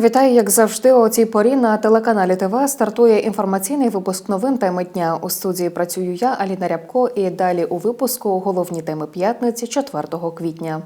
Вітаю, як завжди, о цій порі на телеканалі ТВ стартує інформаційний випуск новин теми дня. У студії працюю я, Аліна Рябко, і далі у випуску головні теми п'ятниці 4 квітня.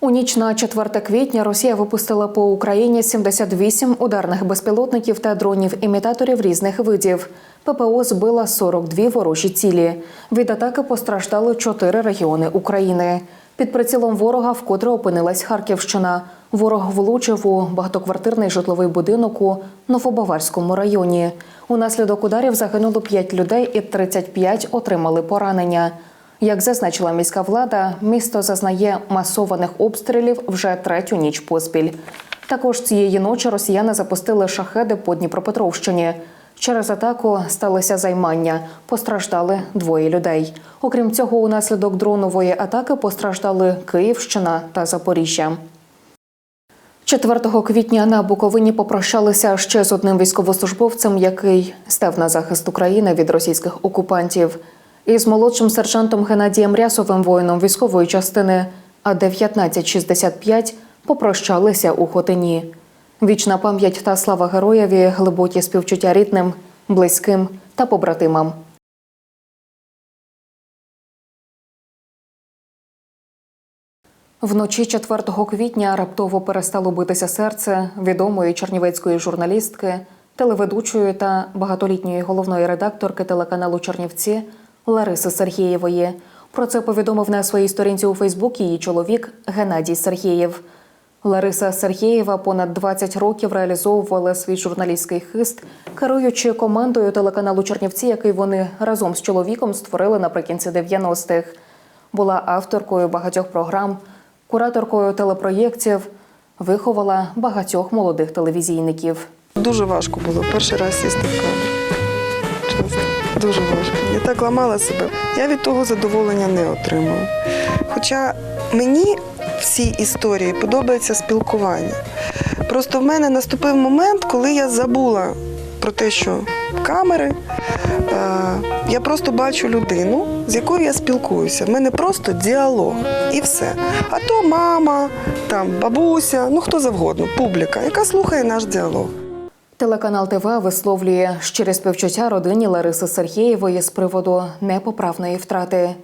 У ніч на 4 квітня Росія випустила по Україні 78 ударних безпілотників та дронів-імітаторів різних видів. ППО збила 42 ворожі цілі. Від атаки постраждали 4 регіони України. Під прицілом ворога вкотре опинилась Харківщина. Ворог влучив у багатоквартирний житловий будинок у Новобаварському районі. Унаслідок ударів загинуло 5 людей і 35 отримали поранення. Як зазначила міська влада, місто зазнає масованих обстрілів вже третю ніч поспіль. Також цієї ночі росіяни запустили шахеди по Дніпропетровщині. Через атаку сталося займання. Постраждали двоє людей. Окрім цього, унаслідок дронової атаки постраждали Київщина та Запоріжжя. 4 квітня на Буковині попрощалися ще з одним військовослужбовцем, який став на захист України від російських окупантів. Із молодшим сержантом Геннадієм Рясовим, воїном військової частини А 1965 попрощалися у Хотині. Вічна пам'ять та слава героєві, глибокі співчуття рідним, близьким та побратимам. Вночі 4 квітня раптово перестало битися серце відомої чернівецької журналістки, телеведучої та багатолітньої головної редакторки телеканалу Чернівці Лариси Сергієвої. Про це повідомив на своїй сторінці у Фейсбук її чоловік Геннадій Сергієв. Лариса Сергієва понад 20 років реалізовувала свій журналістський хист, керуючи командою телеканалу Чернівці, який вони разом з чоловіком створили наприкінці 90-х. Була авторкою багатьох програм, кураторкою телепроєктів, виховала багатьох молодих телевізійників. Дуже важко було перший раз сісти в. Чесно, дуже важко. Я так ламала себе. Я від того задоволення не отримую. Хоча мені в цій історії подобається спілкування. Просто в мене наступив момент, коли я забула про те, що камери. Е, я просто бачу людину, з якою я спілкуюся. В мене просто діалог і все. А то мама, там бабуся, ну хто завгодно, публіка, яка слухає наш діалог. Телеканал ТВ висловлює щире співчуття родині Лариси Сергієвої з приводу непоправної втрати.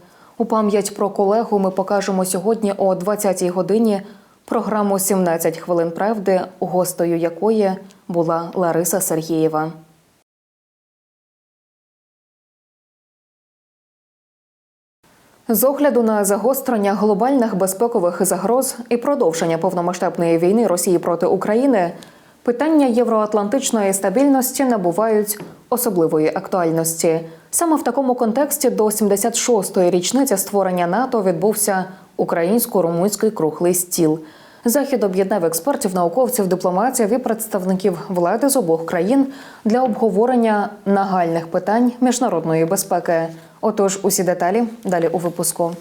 У пам'ять про колегу ми покажемо сьогодні о 20-й годині програму «17 хвилин правди, гостею якої була Лариса Сергієва. З огляду на загострення глобальних безпекових загроз і продовження повномасштабної війни Росії проти України, питання євроатлантичної стабільності набувають особливої актуальності. Саме в такому контексті до 76-ї річниці створення НАТО відбувся українсько-румунський круглий стіл. Захід об'єднав експертів, науковців, дипломатів і представників влади з обох країн для обговорення нагальних питань міжнародної безпеки. Отож, усі деталі далі у випуску.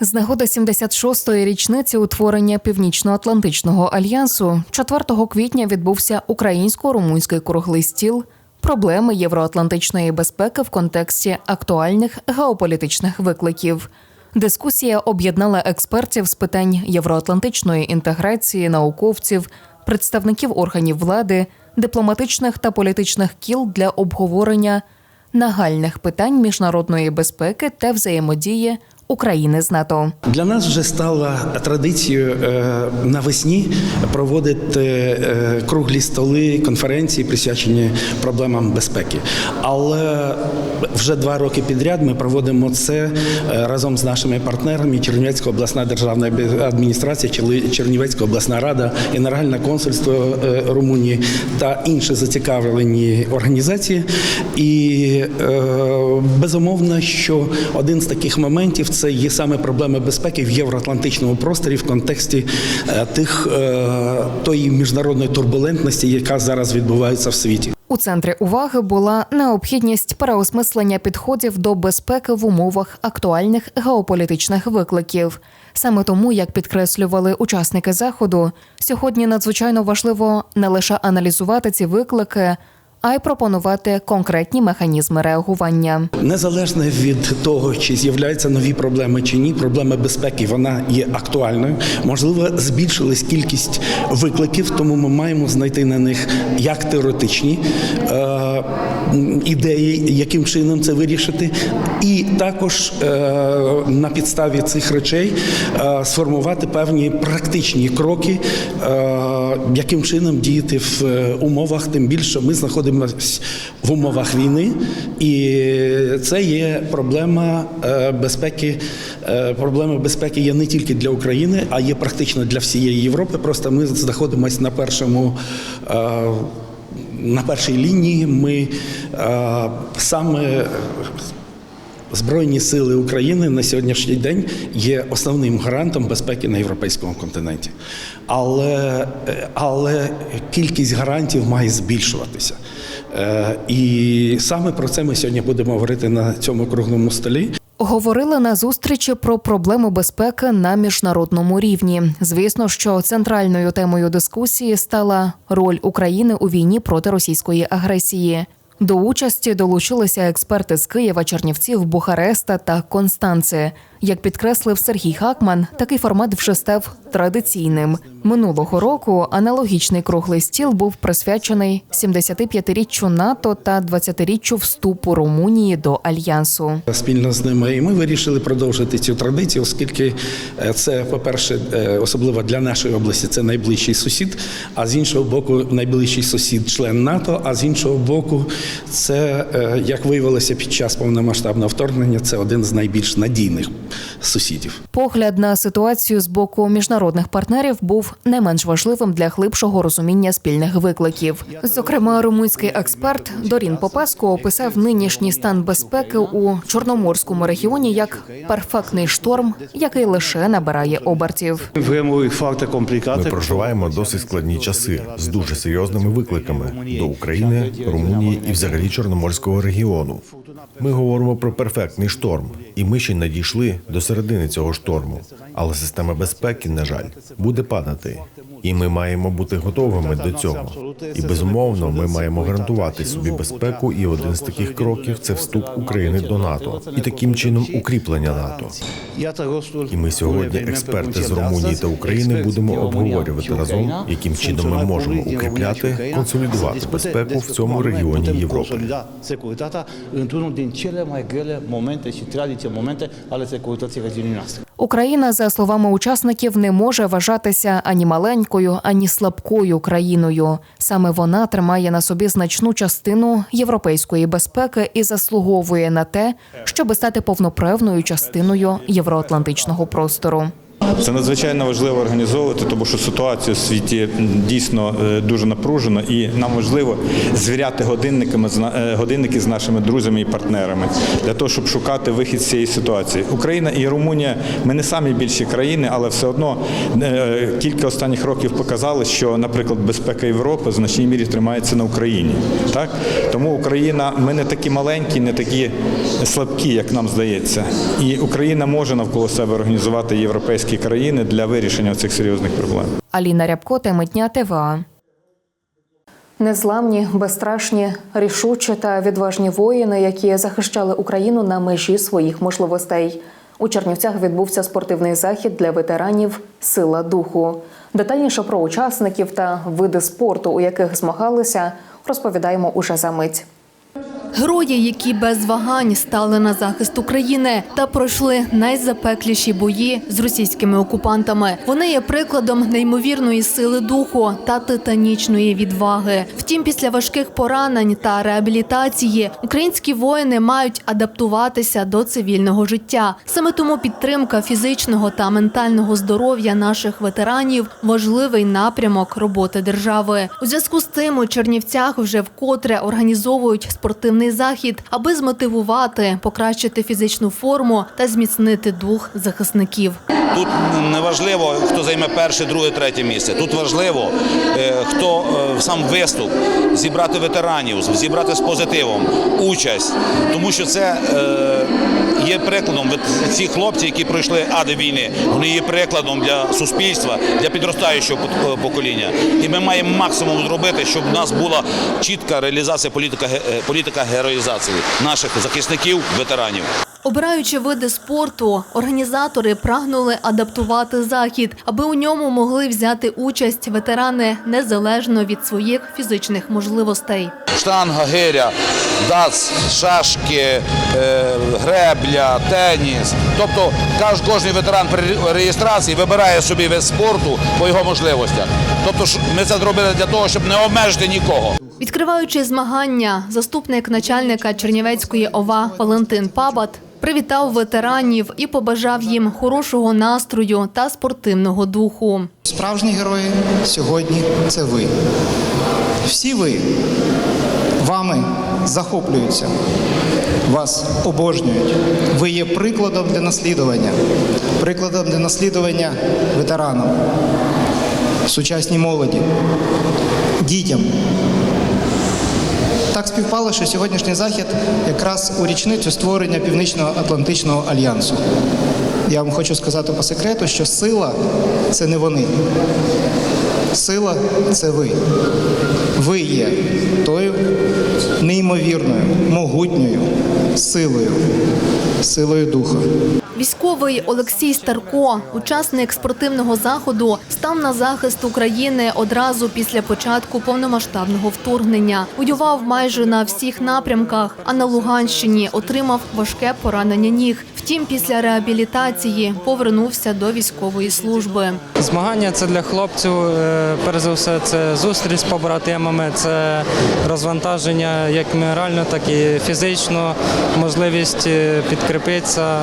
З нагоди 76-ї річниці утворення Північно-Атлантичного альянсу 4 квітня відбувся українсько-румунський круглий стіл проблеми євроатлантичної безпеки в контексті актуальних геополітичних викликів. Дискусія об'єднала експертів з питань євроатлантичної інтеграції, науковців, представників органів влади, дипломатичних та політичних кіл для обговорення нагальних питань міжнародної безпеки та взаємодії України з НАТО. Для нас вже стало традицією е, навесні проводити е, круглі столи, конференції, присвячені проблемам безпеки. Але вже два роки підряд ми проводимо це е, разом з нашими партнерами Чернівецька обласна державна адміністрація, Чернівецька обласна рада, Генеральне консульство Румунії та інші зацікавлені організації. І безумовно, що один з таких моментів це є саме проблеми безпеки в євроатлантичному просторі в контексті е, тих е, тої міжнародної турбулентності, яка зараз відбувається в світі. У центрі уваги була необхідність переосмислення підходів до безпеки в умовах актуальних геополітичних викликів. Саме тому, як підкреслювали учасники заходу, сьогодні надзвичайно важливо не лише аналізувати ці виклики, а й пропонувати конкретні механізми реагування. Незалежно від того, чи з'являються нові проблеми чи ні, проблема безпеки вона є актуальною. Можливо, збільшилась кількість викликів, тому ми маємо знайти на них як теоретичні е, ідеї, яким чином це вирішити, і також е, на підставі цих речей е, сформувати певні практичні кроки, е, яким чином діяти в е, умовах, тим більше ми знаходимося в умовах війни, і це є проблема е, безпеки. Е, Проблема безпеки є не тільки для України, а є практично для всієї Європи. Просто ми знаходимося на першому. е, На першій лінії ми саме Збройні сили України на сьогоднішній день є основним гарантом безпеки на європейському континенті. Але, але кількість гарантів має збільшуватися. Е, І саме про це ми сьогодні будемо говорити на цьому круглому столі. Говорили на зустрічі про проблеми безпеки на міжнародному рівні. Звісно, що центральною темою дискусії стала роль України у війні проти російської агресії. До участі долучилися експерти з Києва, Чернівців, Бухареста та Констанци. Як підкреслив Сергій Хакман, такий формат вже став традиційним. Минулого року аналогічний круглий стіл був присвячений 75-річчю НАТО та 20-річчю вступу Румунії до альянсу. Спільно з ними, і ми вирішили продовжити цю традицію, оскільки е, це, по-перше, е, особливо для нашої області, це найближчий сусід. А з іншого боку, найближчий сусід член НАТО. А з іншого боку, це е, як виявилося під час повномасштабного вторгнення, це один з найбільш надійних сусідів. Погляд на ситуацію з боку міжнародних партнерів був не менш важливим для глибшого розуміння спільних викликів. Зокрема, румунський експерт Дорін Попеско описав нинішній стан безпеки у чорноморському регіоні як перфектний шторм, який лише набирає обертів. Ми проживаємо досить складні часи з дуже серйозними викликами до України, Румунії і взагалі Чорноморського регіону. Ми говоримо про перфектний шторм, і ми ще не до середини цього шторму. Але система безпеки, на жаль, буде падати. І ми маємо бути готовими до цього. І безумовно, ми маємо гарантувати собі безпеку. І один з таких кроків це вступ України до НАТО, і таким чином укріплення НАТО. І ми сьогодні, експерти з Румунії та України, будемо обговорювати разом, яким чином ми можемо укріпляти, консолідувати безпеку в цьому cum anume регіоні putem Європи. Regiunii noastre. Україна, за словами учасників, не може вважатися ані маленькою, ані слабкою країною. Саме вона тримає на собі значну частину європейської безпеки і заслуговує на те, щоб стати повноправною частиною євроатлантичного простору. Це надзвичайно важливо організовувати, тому що ситуація у світі дійсно е, дуже напружена, і нам важливо звіряти годинниками е, годинники з нашими друзями і партнерами для того, щоб шукати вихід з цієї ситуації. Україна і Румунія ми не самі більші країни, але все одно е, кілька останніх років показали, що, наприклад, безпека Європи в значній мірі тримається на Україні. Так тому Україна, ми не такі маленькі, не такі слабкі, як нам здається. І Україна може навколо себе організувати європейські країни для вирішення цих серйозних проблем. Аліна Рябко, Темитня, ТВА. Незламні, безстрашні, рішучі та відважні воїни, які захищали Україну на межі своїх можливостей. У Чернівцях відбувся спортивний захід для ветеранів Сила духу. Детальніше про учасників та види спорту, у яких змагалися, розповідаємо уже за мить. Герої, які без вагань стали на захист України та пройшли найзапекліші бої з російськими окупантами. Вони є прикладом неймовірної сили духу та титанічної відваги. Втім, після важких поранень та реабілітації українські воїни мають адаптуватися до цивільного життя. Саме тому підтримка фізичного та ментального здоров'я наших ветеранів важливий напрямок роботи держави. У зв'язку з цим у Чернівцях вже вкотре організовують спортивний захід, аби змотивувати, покращити фізичну форму та зміцнити дух захисників. Тут не важливо, хто займе перше, друге, третє місце. Тут важливо, е, хто е, сам виступ, зібрати ветеранів, зібрати з позитивом участь, тому що це е, є прикладом. Ці хлопці, які пройшли ади війни, вони є прикладом для суспільства, для підростаючого пот- покоління. І ми маємо максимум зробити, щоб у нас була чітка реалізація політика, е, політика героїзації наших захисників, ветеранів. Обираючи види спорту, організатори прагнули адаптувати захід, аби у ньому могли взяти участь ветерани незалежно від своїх фізичних можливостей. штанга, гиря, дац, шашки, е, гребля, теніс. Тобто кож, кожен ветеран при реєстрації вибирає собі вид спорту по його можливостях. Тобто ж ми це зробили для того, щоб не обмежити нікого. Відкриваючи змагання, заступник начальника Чернівецької ОВА Валентин Пабат привітав ветеранів і побажав їм хорошого настрою та спортивного духу. Справжні герої сьогодні це ви. Всі ви вами захоплюються, вас обожнюють. Ви є прикладом для наслідування, прикладом для наслідування ветеранам, сучасній молоді, дітям. Так співпало, що сьогоднішній захід якраз у річницю створення Північно-Атлантичного альянсу. Я вам хочу сказати по секрету, що сила це не вони. Сила це ви. Ви є тою неймовірною, могутньою силою, силою духа. Військовий Олексій Старко, учасник спортивного заходу, став на захист України одразу після початку повномасштабного вторгнення. Воював майже на всіх напрямках, а на Луганщині отримав важке поранення ніг. Втім, після реабілітації повернувся до військової служби. Змагання це для хлопців, е, перш за все, це зустріч з побратимами, це розвантаження як морально, так і фізично, можливість е, підкріпитися,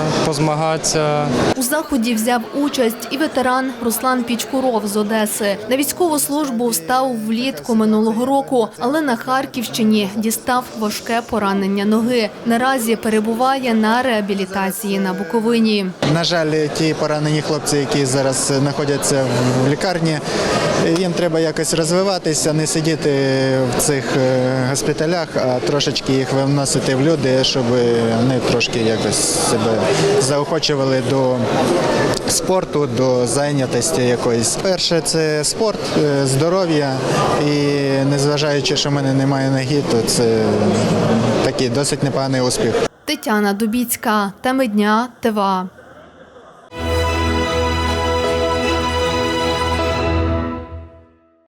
позмагатися. У заході взяв участь і ветеран Руслан Пічкуров з Одеси. На військову службу встав влітку минулого року, але на Харківщині дістав важке поранення ноги. Наразі перебуває на реабілітації на Буковині. На жаль, ті поранені хлопці, які зараз знаходяться в лікарні, їм треба якось розвиватися, не сидіти в цих е, госпіталях, а трошечки їх виносити в люди, щоб вони трошки якось себе заохочували до спорту, до зайнятості якоїсь. Перше це спорт, е, здоров'я, і незважаючи, що в мене немає ноги, то це такий досить непоганий успіх. Тетяна Дубіцька, теми дня, ТВА.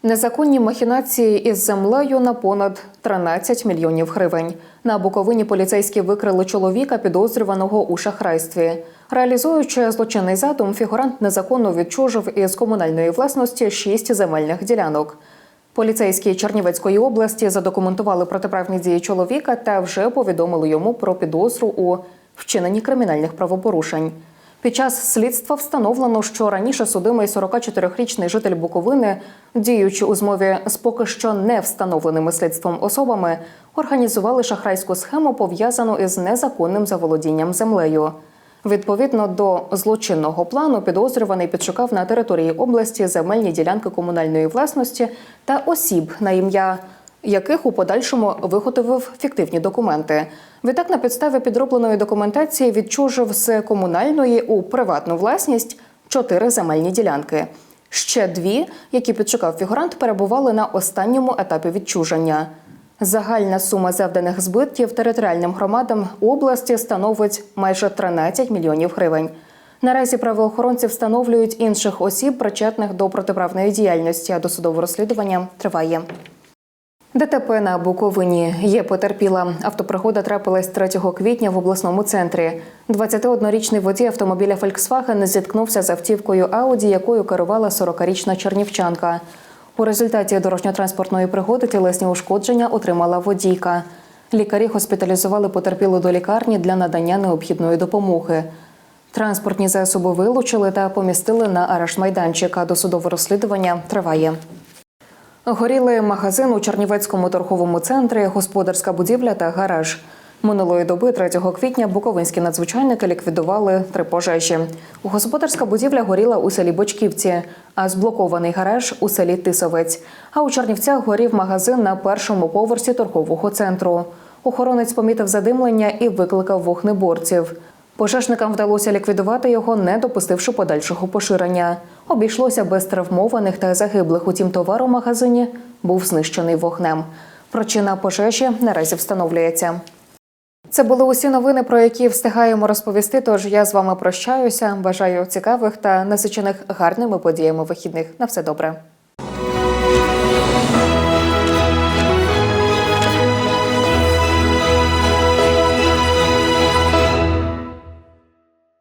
Незаконні махінації із землею на понад 13 мільйонів гривень. На Буковині поліцейські викрили чоловіка, підозрюваного у шахрайстві. Реалізуючи злочинний задум, фігурант незаконно відчужив із комунальної власності шість земельних ділянок. Поліцейські Чернівецької області задокументували протиправні дії чоловіка та вже повідомили йому про підозру у вчиненні кримінальних правопорушень. Під час слідства встановлено, що раніше судимий 44-річний житель Буковини, діючи у змові з поки що не встановленими слідством особами, організували шахрайську схему, пов'язану із незаконним заволодінням землею. Відповідно до злочинного плану, підозрюваний підшукав на території області земельні ділянки комунальної власності та осіб на ім'я яких у подальшому виготовив фіктивні документи. Відтак, на підставі підробленої документації відчужив з комунальної у приватну власність чотири земельні ділянки. Ще дві, які підшукав фігурант, перебували на останньому етапі відчуження. Загальна сума завданих збитків територіальним громадам області становить майже 13 мільйонів гривень. Наразі правоохоронці встановлюють інших осіб, причетних до протиправної діяльності, а досудове розслідування триває. ДТП на Буковині є потерпіла. Автопригода трапилась 3 квітня в обласному центрі. 21-річний водій автомобіля Volkswagen зіткнувся з автівкою Ауді, якою керувала 40-річна чернівчанка. У результаті дорожньо-транспортної пригоди тілесні ушкодження отримала водійка. Лікарі госпіталізували потерпілу до лікарні для надання необхідної допомоги. Транспортні засоби вилучили та помістили на арешт майданчик, досудове розслідування триває. Горіли магазин у Чернівецькому торговому центрі, господарська будівля та гараж. Минулої доби, 3 квітня, буковинські надзвичайники ліквідували три пожежі. Господарська будівля горіла у селі Бочківці, а зблокований гараж у селі Тисовець. А у Чернівцях горів магазин на першому поверсі торгового центру. Охоронець помітив задимлення і викликав вогнеборців. Пожежникам вдалося ліквідувати його, не допустивши подальшого поширення. Обійшлося без травмованих та загиблих. Утім, товар у магазині був знищений вогнем. Причина пожежі наразі встановлюється. Це були усі новини, про які встигаємо розповісти. Тож я з вами прощаюся. Бажаю цікавих та насичених гарними подіями вихідних. На все добре.